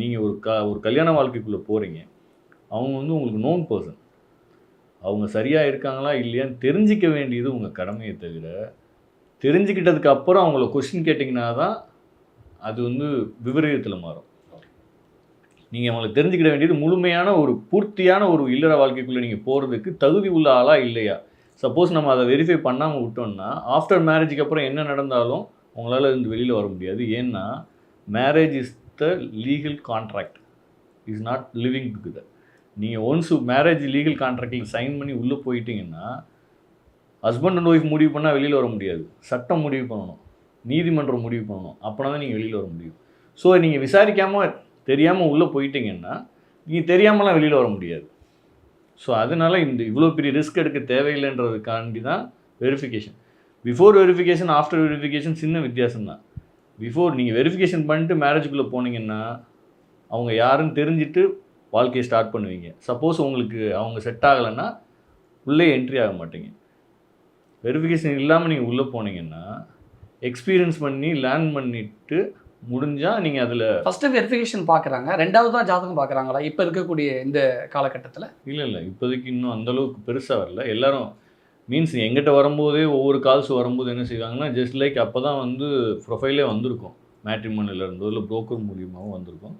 நீங்கள் ஒரு க ஒரு கல்யாண வாழ்க்கைக்குள்ளே போகிறீங்க அவங்க வந்து உங்களுக்கு நோன் பர்சன் அவங்க சரியாக இருக்காங்களா இல்லையான்னு தெரிஞ்சிக்க வேண்டியது உங்கள் கடமையை தவிர தெரிஞ்சுக்கிட்டதுக்கு அப்புறம் அவங்கள கொஸ்டின் கேட்டிங்கன்னா தான் அது வந்து விபரீதத்தில் மாறும். நீங்கள் அவங்களை தெரிஞ்சுக்கிட வேண்டியது முழுமையான ஒரு பூர்த்தியான ஒரு இல்லற வாழ்க்கைக்குள்ளே நீங்கள் போகிறதுக்கு தகுதி உள்ள ஆளா இல்லையா? சப்போஸ் நம்ம அதை வெரிஃபை பண்ணாமல் விட்டோம்னா ஆஃப்டர் மேரேஜுக்கு அப்புறம் என்ன நடந்தாலும் உங்களால் இருந்து வெளியில் வர முடியாது. ஏன்னா marriage is the legal contract is not living together நீங்கள் ஒன்ஸ் மேரேஜ் லீகல் கான்ட்ராக்டில் சைன் பண்ணி உள்ளே போயிட்டீங்கன்னா ஹஸ்பண்ட் அண்ட் ஒய்ஃப் முடிவு பண்ணால் வெளியில் வர முடியாது. சட்டம் முடிவு பண்ணணும். நீதிமன்றம் முடிவு பண்ணணும். அப்போனா தான் நீங்கள் வெளியில் வர முடியும். ஸோ நீங்கள் விசாரிக்காமல் தெரியாமல் உள்ளே போயிட்டீங்கன்னா நீங்கள் தெரியாமலாம் வெளியில் வர முடியாது. ஸோ அதனால் இந்த இவ்வளோ பெரிய ரிஸ்க் எடுக்க தேவையில்லைன்றதுக்காண்டி தான் verification before verification after verification சின்ன வித்தியாசம் தான் பிஃபோர் நீங்கள் வெரிஃபிகேஷன் பண்ணிட்டு மேரேஜுக்குள்ளே போனீங்கன்னா அவங்க யாருன்னு தெரிஞ்சுட்டு வாழ்க்கையை ஸ்டார்ட் பண்ணுவீங்க. சப்போஸ் உங்களுக்கு அவங்க செட் ஆகலைன்னா உள்ளே என்ட்ரி ஆக மாட்டீங்க. வெரிஃபிகேஷன் இல்லாமல் நீங்கள் உள்ளே போனீங்கன்னா எக்ஸ்பீரியன்ஸ் பண்ணி லேர்ன் பண்ணிட்டு முடிஞ்சால் நீங்கள் அதில் ஃபர்ஸ்ட் வெரிஃபிகேஷன் பார்க்குறாங்க ரெண்டாவது தான் ஜாதகம் பார்க்குறாங்களா இப்போ இருக்கக்கூடிய இந்த காலகட்டத்தில்? இல்லை இல்லை. இப்போதைக்கு இன்னும் அந்த அளவுக்கு பெருசாக வரல. எல்லாரும் மீன்ஸ் எங்கிட்ட வரும்போதே ஒவ்வொரு கால்ஸ் வரும்போது என்ன செய்வாங்கன்னா ஜஸ்ட் லைக் அப்போ தான் வந்து ப்ரொஃபைலே வந்திருக்கும். மேட்ரிமோனியில் இருந்தோ இல்லை ப்ரோக்கர் மூலியமாகவும் வந்திருக்கும்.